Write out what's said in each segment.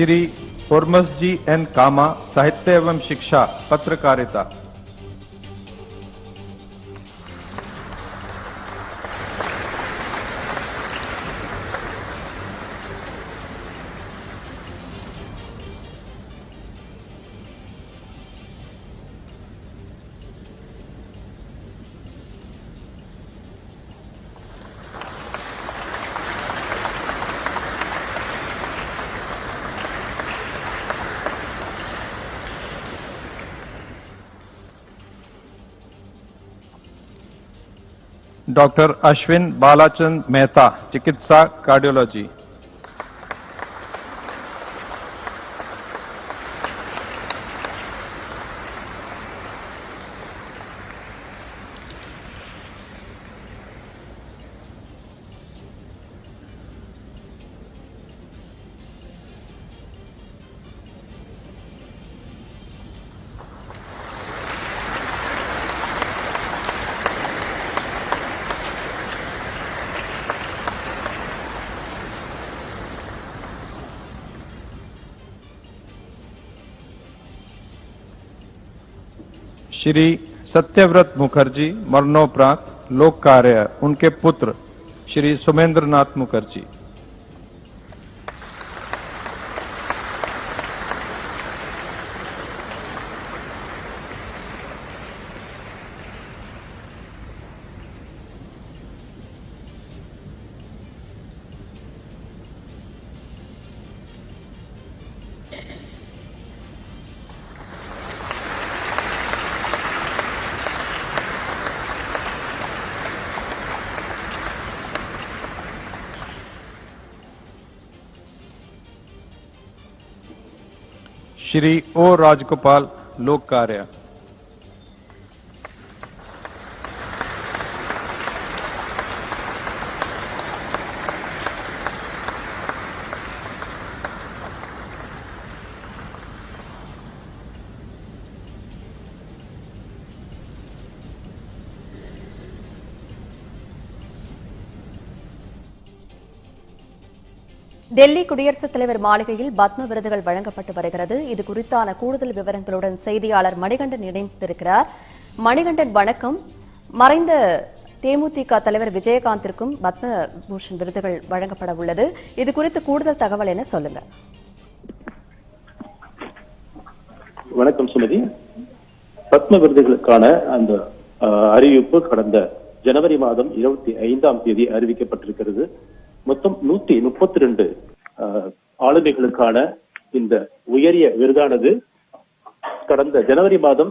श्री फोर्मस G N कामा साहित्य एवं शिक्षा पत्रकारिता। डॉक्टर अश्विन बालाचंद मेहता चिकित्सा कार्डियोलॉजी। श्री सत्यव्रत मुखर्जी मरणोपरांत लोक कार्य उनके पुत्र श्री सुमेंद्र नाथ मुखर्जी। ਸ਼੍ਰੀ ਓ ਰਾਜਗੋਪਾਲ ਲੋਕ ਕਾਰਿਆ டெல்லி குடியரசுத் தலைவர் மாளிகையில் பத்ம விருதுகள் வழங்கப்பட்டு வருகிறது. இது குறித்தான கூடுதல் விவரங்களுடன் செய்தியாளர் மணிகண்டன் இணைந்திருக்கிறார். மணிகண்டன் வணக்கம். மறைந்த தேமுதிக தலைவர் விஜயகாந்திற்கும் பத்ம பூஷன் விருதுகள் வழங்கப்பட உள்ளது. இது குறித்து கூடுதல் தகவல் என சொல்லுங்க. வணக்கம் சுமதி. பத்ம விருதுகளுக்கான அந்த அறிவிப்பு கடந்த ஜனவரி மாதம் இருபத்தி ஐந்தாம் தேதி அறிவிக்கப்பட்டிருக்கிறது. மொத்தம் நூத்தி முப்பத்தி ரெண்டு ஆளுமைகளுக்கான இந்த உயரிய விருதானது கடந்த ஜனவரி மாதம்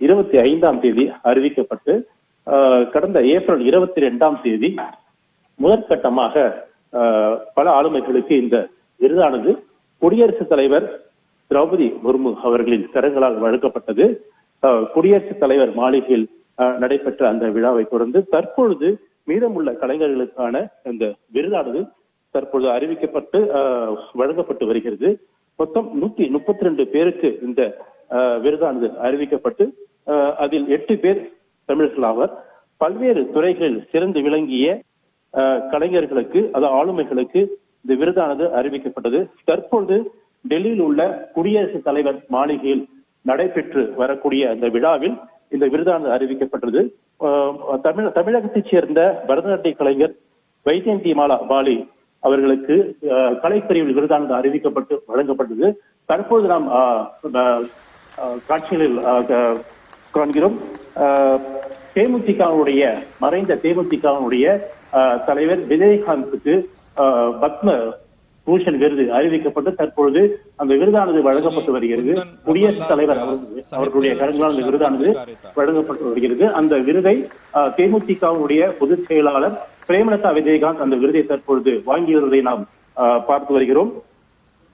இருபத்தி ஐந்தாம் தேதி அறிவிக்கப்பட்டு அஹ், கடந்த ஏப்ரல் இருபத்தி ரெண்டாம் தேதி முதற்கட்டமாக பல ஆளுமைகளுக்கு இந்த விருதானது குடியரசுத் தலைவர் திரௌபதி முர்மு அவர்களின் கரங்களால் வழங்கப்பட்டது. குடியரசுத் தலைவர் மாளிகையில் நடைபெற்ற அந்த விழாவை தொடர்ந்து தற்பொழுது மீதமுள்ள கலைஞர்களுக்கான இந்த விருதானது தற்பொழுது அறிவிக்கப்பட்டு வழங்கப்பட்டு வருகிறது. மொத்தம் நூத்தி முப்பத்தி ரெண்டு பேருக்கு இந்த விருதானது அறிவிக்கப்பட்டு அதில் எட்டு பேர் தமிழர்கள் ஆவர் பல்வேறு துறைகளில் சிறந்து விளங்கிய கலைஞர்களுக்கு அது ஆளுமைகளுக்கு இந்த விருதானது அறிவிக்கப்பட்டது. தற்பொழுது டெல்லியில் உள்ள குடியரசுத் தலைவர் மாளிகையில் நடைபெற்று வரக்கூடிய அந்த விழாவில் இந்த விருதானது அறிவிக்கப்பட்டது. அஹ், தமிழ் தமிழகத்தைச் சேர்ந்த பரதநாட்டிய கலைஞர் வைஜெயந்தி மாலா பாலி அவர்களுக்கு கலைப்பிரிவில் விருதானது அறிவிக்கப்பட்டு வழங்கப்பட்டது. தற்போது நாம் காட்சிகளில் காண்கிறோம். தேமுதிகவுடைய மறைந்த தேமுதிகவுடைய தலைவர் விஜயகாந்துக்கு பத்ம பூஷன் விருது அறிவிக்கப்பட்டு தற்பொழுது அந்த விருதானது வழங்கப்பட்டு வருகிறது. குடியரசுத் தலைவர் அவர்கள்- அவர்களுடைய கரங்களால் அந்த விருதானது வழங்கப்பட்டு வருகிறது. அந்த விருதை தேமுதிகவுடைய பொதுச் செயலாளர் பிரேமலதா விஜயகாந்த் அந்த விருதை தற்பொழுது வாங்கி நாம் பார்த்து வருகிறோம்.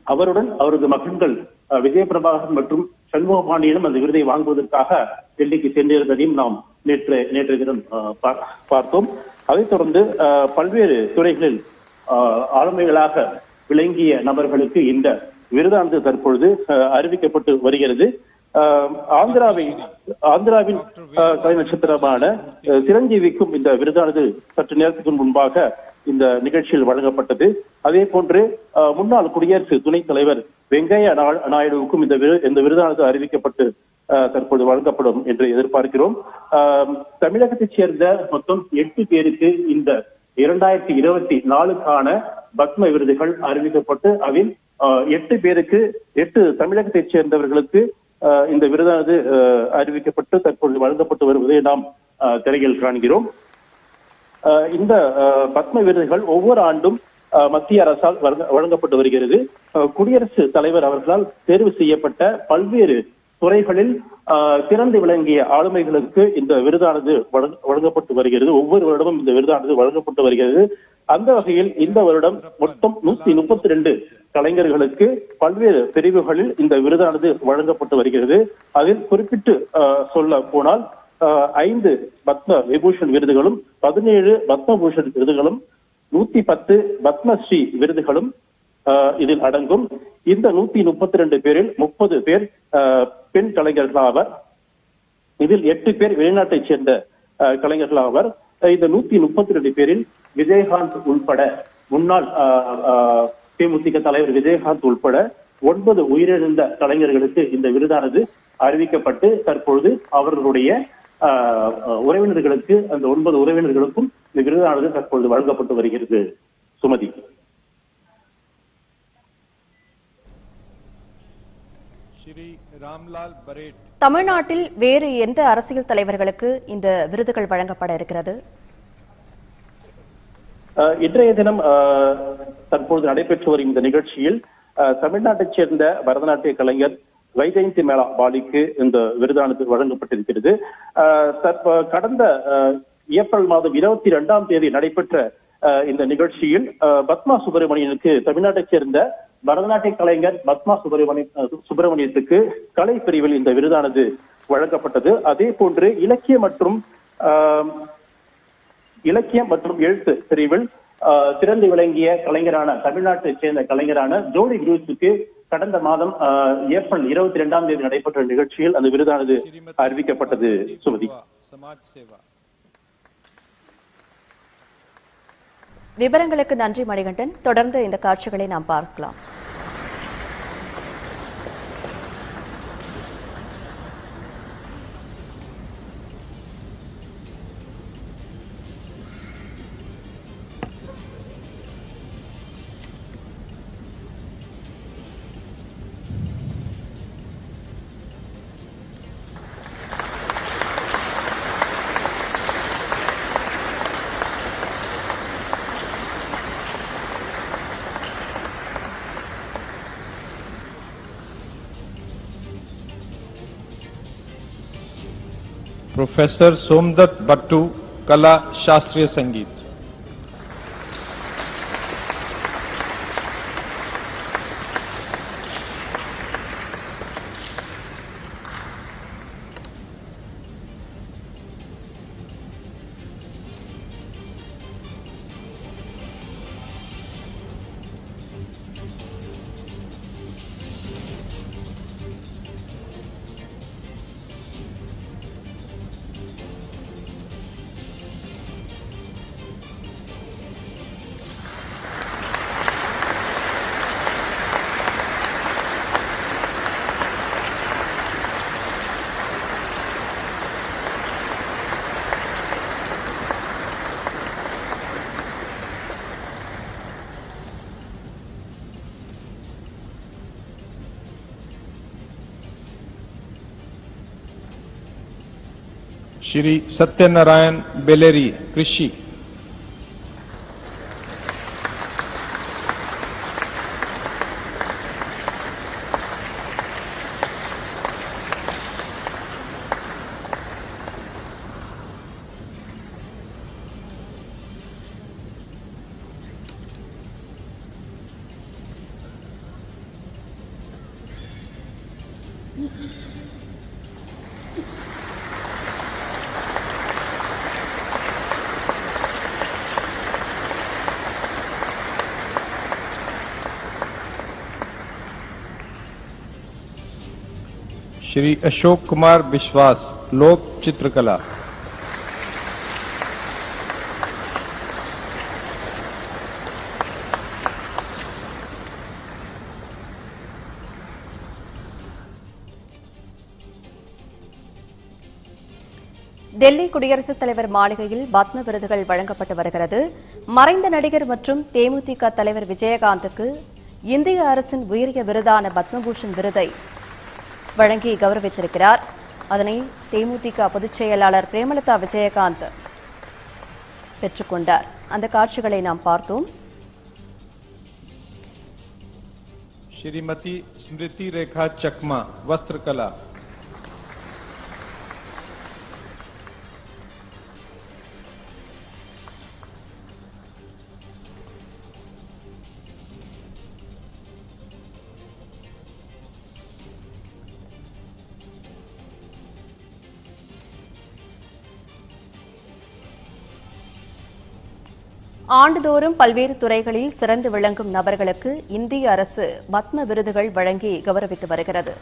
அவருடன் அவரது மகன்கள் விஜயபிரபாகர் விஜய மற்றும் சண்முக பாண்டியனும் அந்த விருதை வாங்குவதற்காக டெல்லிக்கு சென்றிருந்ததையும் நாம் நேற்று நேற்று தினம் அஹ், பா- பார்த்தோம். அதைத் தொடர்ந்து பல்வேறு துறைகளில் ஆளுமைகளாக விளங்கிய நபர்களுக்கு இந்த விருதானது தற்பொழுது அஹ், அறிவிக்கப்பட்டு வருகிறது. ஆந்திராவை ஆந்திராவின் கலை நட்சத்திரமான சிரஞ்சீவிக்கும் இந்த விருதானது சற்று நேரத்துக்கு முன்பாக இந்த நிகழ்ச்சியில் வழங்கப்பட்டது. அதே போன்று முன்னாள் குடியரசு துணைத் தலைவர் வெங்கையா நாயுடுவுக்கும் இந்த இந்த விருதானது அறிவிக்கப்பட்டு தற்போது வழங்கப்படும் என்று எதிர்பார்க்கிறோம். ஆஹ், தமிழகத்தைச் சேர்ந்த மொத்தம் எட்டு பேருக்கு இந்த இரண்டாயிரத்தி இருபத்தி நாலுக்கான பத்ம விருதுகள் அறிவிக்கப்பட்டு அதில் ஆஹ், எட்டு பேருக்கு எட்டு தமிழகத்தைச் சேர்ந்தவர்களுக்கு இந்த விருதானது அறிவிக்கப்பட்டு தற்பொழுது வழங்கப்பட்டு வருவதை நாம் ஆஹ், திரையில் காண்கிறோம். இந்த பத்ம விருதுகள் ஒவ்வொரு ஆண்டும் மத்திய அரசால் வழங்க- வழங்கப்பட்டு வருகிறது. ஆஹ், குடியரசுத் தலைவர் அவர்களால் தேர்வு செய்யப்பட்ட பல்வேறு துறைகளில் திறந்து சிறந்து விளங்கிய ஆளுமைகளுக்கு இந்த விருதானது வழங்க- வழங்கப்பட்டு வருகிறது. ஒவ்வொரு வருடமும் இந்த விருதானது வழங்கப்பட்டு வருகிறது. அந்த வகையில் இந்த வருடம் மொத்தம் நூத்தி முப்பத்தி ரெண்டு கலைஞர்களுக்கு பல்வேறு பிரிவுகளில் இந்த விருதானது வழங்கப்பட்டு வருகிறது. அதில் குறிப்பிட்டு ஆஹ், சொல்ல போனால் ஆஹ், ஐந்து பத்ம விபூஷன் விருதுகளும் பதினேழு பத்மபூஷன் விருதுகளும் நூத்தி பத்து பத்மஸ்ரீ விருதுகளும் இதில் அடங்கும். இந்த நூத்தி முப்பத்தி ரெண்டு பேரில் முப்பது பேர் ஆஹ், பெண் கலைஞர்கள் ஆவர். இதில் எட்டு பேர் வெளிநாட்டைச் சேர்ந்த அஹ், கலைஞர்கள் ஆவர். இந்த நூத்தி முப்பத்தி ரெண்டு பேரில் விஜயகாந்த் உள்பட முன்னாள் அஹ், தேமுதிக தலைவர் விஜயகாந்த் உள்பட ஒன்பது உயிரிழந்த கலைஞர்களுக்கு இந்த விருதானது அறிவிக்கப்பட்டு தற்பொழுது அவர்களுடைய உறவினர்களுக்கு அந்த ஒன்பது உறவினர்களுக்கும் இந்த விருதானது தற்பொழுது வழங்கப்பட்டு வருகிறது. சுமதி. தமிழ்நாட்டில் வேறு எந்த அரசியல் தலைவர்களுக்கு இந்த விருதுகள் வழங்கப்பட இருக்கிறது? இன்றைய தினம் தற்பொழுது நடைபெற்று வரும் இந்த நிகழ்ச்சியில் தமிழ்நாட்டைச் சேர்ந்த பரதநாட்டிய கலைஞர் வைஜெயந்தி மேளா பாலிக்கு இந்த விருதானது வழங்கப்பட்டிருக்கிறது. கடந்த அஹ், ஏப்ரல் மாதம் இருபத்தி இரண்டாம் தேதி நடைபெற்ற இந்த நிகழ்ச்சியில் பத்மா சுப்பிரமணியனுக்கு தமிழ்நாட்டைச் சேர்ந்த பரதநாட்டிய கலைஞர் பத்மா சுப்பிரமணிய சுப்பிரமணியத்துக்கு கலை பிரிவில் இந்த விருதானது வழங்கப்பட்டது. அதே போன்று இலக்கிய மற்றும் இலக்கியம் மற்றும் எழுத்து பிரிவில் ஆஹ், சிறந்து விளங்கிய கலைஞரான தமிழ்நாட்டைச் சேர்ந்த கலைஞரான ஜோடி குரூஸுக்கு கடந்த மாதம் ஆஹ், ஏப்ரல் இருபத்தி இரண்டாம் தேதி நடைபெற்ற நிகழ்ச்சியில் அந்த விருதானது அறிவிக்கப்பட்டது. சுமதி. விவரங்களுக்கு நன்றி மணிகண்டன். தொடர்ந்து இந்த காட்சிகளை நாம் பார்க்கலாம். प्रोफेसर सोमदत्त बट्टू कला शास्त्रीय संगीत। श्री सत्यनारायण बेलेरी कृषि Thank you. श्री अशोक कुमार विश्वास लोक चित्रकला டெல்லி குடியரசுத் தலைவர் மாளிகையில் பத்ம விருதுகள் வழங்கப்பட்டு வருகிறது மறைந்த நடிகர் மற்றும் தேமுதிக தலைவர் விஜயகாந்துக்கு இந்திய அரசின் உயரிய விருதான பத்மபூஷன் விருதை வழங்கி கௌரவித்திருக்கிறார் அதனை தேமுதிக பொதுச் செயலாளர் பிரேமலதா விஜயகாந்த் பெற்றுக்கொண்டார் அந்த காட்சிகளை நாம் பார்த்தோம் श्रीमती स्मृति रेखा चकमा वस्त्रकला ஆண்டுதோறும் பல்வேறு துறைகளில் சிறந்து விளங்கும் நபர்களுக்கு இந்திய அரசு பத்ம விருதுகள் வழங்கி கௌரவித்து வருகிறது.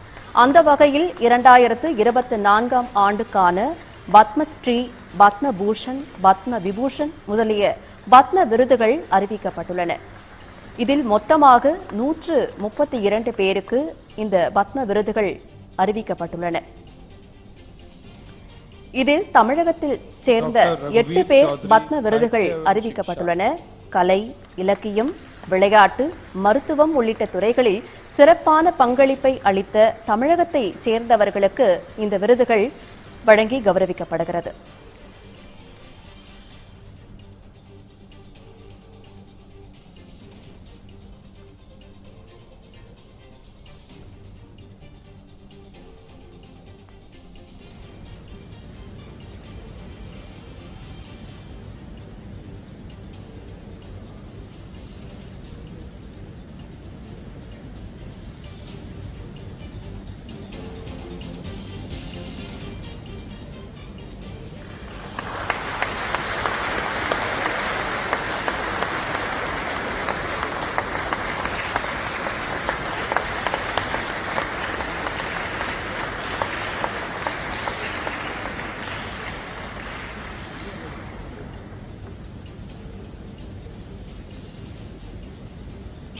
அந்த வகையில் இரண்டாயிரத்து இருபத்தி நான்காம் ஆண்டுக்கான பத்மஸ்ரீ பத்ம பூஷன் பத்ம விபூஷன் முதலிய பத்ம விருதுகள் அறிவிக்கப்பட்டுள்ளன. இதில் மொத்தமாக நூற்று முப்பத்தி இரண்டு பேருக்கு இந்த பத்ம விருதுகள் அறிவிக்கப்பட்டுள்ளன. இதில் தமிழகத்தில் சேர்ந்த எட்டு பேர் பத்ம விருதுகள் அறிவிக்கப்பட்டுள்ளன. கலை இலக்கியம் விளையாட்டு மருத்துவம் உள்ளிட்ட துறைகளில் சிறப்பான பங்களிப்பை அளித்த தமிழகத்தை சேர்ந்தவர்களுக்கு இந்த விருதுகள் வழங்கி கௌரவிக்கப்படுகிறது.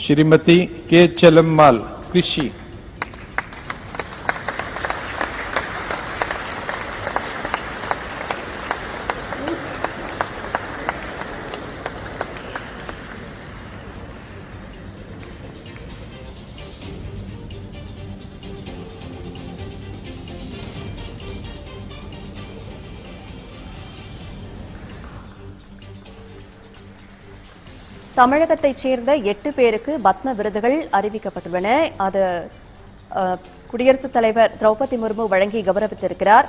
श्रीमती के चलम्माल कृषि। தமிழகத்தைச் சேர்ந்த எட்டு பேருக்கு பத்ம விருதுகள் அறிவிக்கப்பட்டுள்ளன. அது குடியரசுத் தலைவர் திரௌபதி முர்மு வழங்கி கௌரவித்திருக்கிறார்.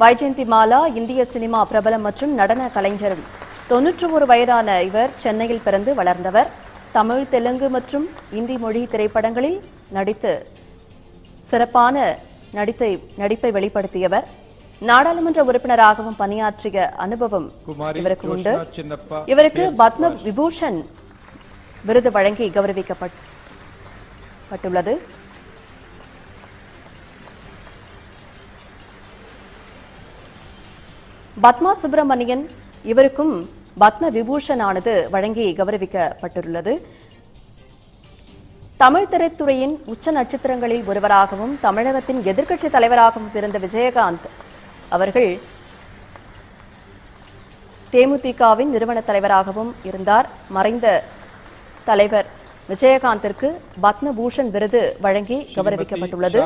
வைஜெயந்தி மாலா இந்திய சினிமா பிரபலம் மற்றும் நடன கலைஞரும் தொன்னூற்று ஒரு வயதான இவர் சென்னையில் பிறந்து வளர்ந்தவர். தமிழ் தெலுங்கு மற்றும் இந்தி மொழி திரைப்படங்களில் நடித்து சிறப்பான நடித்தை நடிப்பை வெளிப்படுத்தியவர். நாடாளுமன்ற உறுப்பினராகவும் பணியாற்றிய அனுபவம் இவருக்கு உண்டு. இவருக்கு பத்ம விபூஷன் விருது வழங்கி கௌரவிக்கப்பட்டுள்ளது. பத்மா சுப்பிரமணியன் இவருக்கும் பத்ம விபூஷன் ஆனது வழங்கி கௌரவிக்கப்பட்டுள்ளது. தமிழ் திரைத்துறையின் உச்ச நட்சத்திரங்களில் ஒருவராகவும் தமிழகத்தின் எதிர்க்கட்சி தலைவராகவும் இருந்த விஜயகாந்த் அவர்கள் தேமுதிகவின் நிறுவன தலைவராகவும் இருந்தார். மறைந்த தலைவர் விஜயகாந்திற்கு பத்மபூஷன் விருது வழங்கி கௌரவிக்கப்பட்டுள்ளது.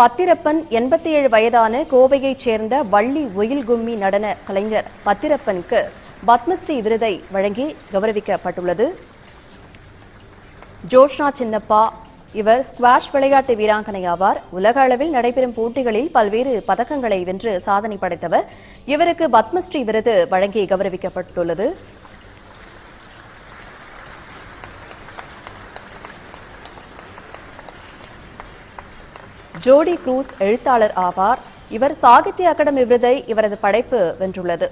பத்திரப்பன் எண்பத்தி ஏழு வயதான கோவையைச் சேர்ந்த வள்ளி ஒயில் கும்மி நடன கலைஞர் பத்திரப்பனுக்கு பத்மஸ்ரீ விருதை வழங்கி கௌரவிக்கப்பட்டுள்ளது. ஜோஷ்னா சின்னப்பா இவர் ஸ்குவாஷ் விளையாட்டு வீராங்கனை ஆவார். உலக அளவில் நடைபெறும் போட்டிகளில் பல்வேறு பதக்கங்களை வென்று சாதனை படைத்தவர். இவருக்கு பத்மஸ்ரீ விருது வழங்கி கௌரவிக்கப்பட்டுள்ளது. ஜோடி க்ரூஸ் எழுத்தாளர் ஆவார். இவர் சாகித்ய அகாடமி விருதை இவரது படைப்பு வென்றுள்ளது.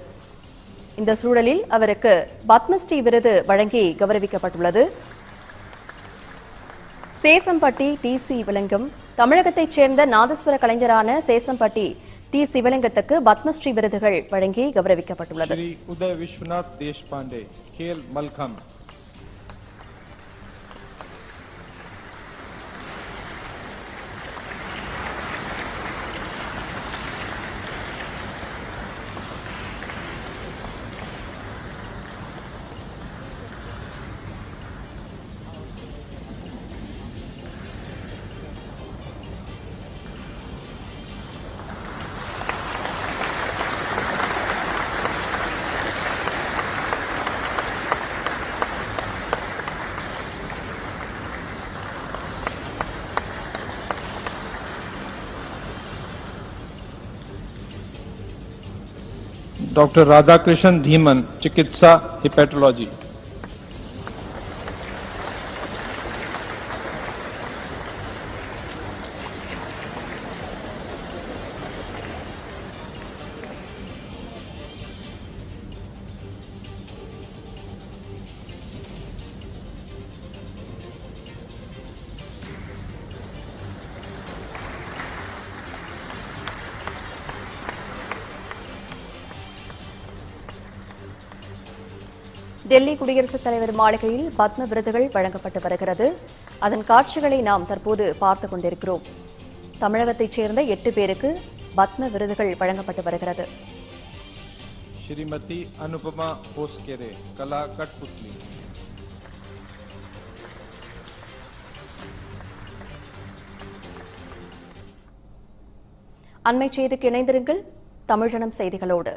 இந்த சூழலில் அவருக்கு பத்மஸ்ரீ விருது வழங்கி கௌரவிக்கப்பட்டுள்ளது. சேசம்பட்டி டி சி சிவலிங்கம் தமிழகத்தைச் சேர்ந்த நாதஸ்வர கலைஞரான சேசம்பட்டி டி சிவலிங்கத்துக்கு பத்மஸ்ரீ விருதுகள் வழங்கி கௌரவிக்கப்பட்டுள்ளது. உதய விஸ்வநாத் தேஷ்பாண்டே கேல் மல்கம். डॉक्टर राधाकृष्ण धीमन चिकित्सा हिपेटोलॉजी டெல்லி குடியரசுத் தலைவர் மாளிகையில் பத்ம விருதுகள் வழங்கப்பட்டு வருகிறது. அதன் காட்சிகளை நாம் தற்போது பார்த்து கொண்டிருக்கிறோம். தமிழகத்தைச் சேர்ந்த எட்டு பேருக்கு பத்ம விருதுகள் வழங்கப்பட்டு வருகிறது. ஸ்ரீமதி அனுபமா போஸ்கெரே கலா கட்புத்லி அண்மை செய்திக்கு இணைந்திருங்கள் தமிழ்ஜனம் செய்திகளோடு.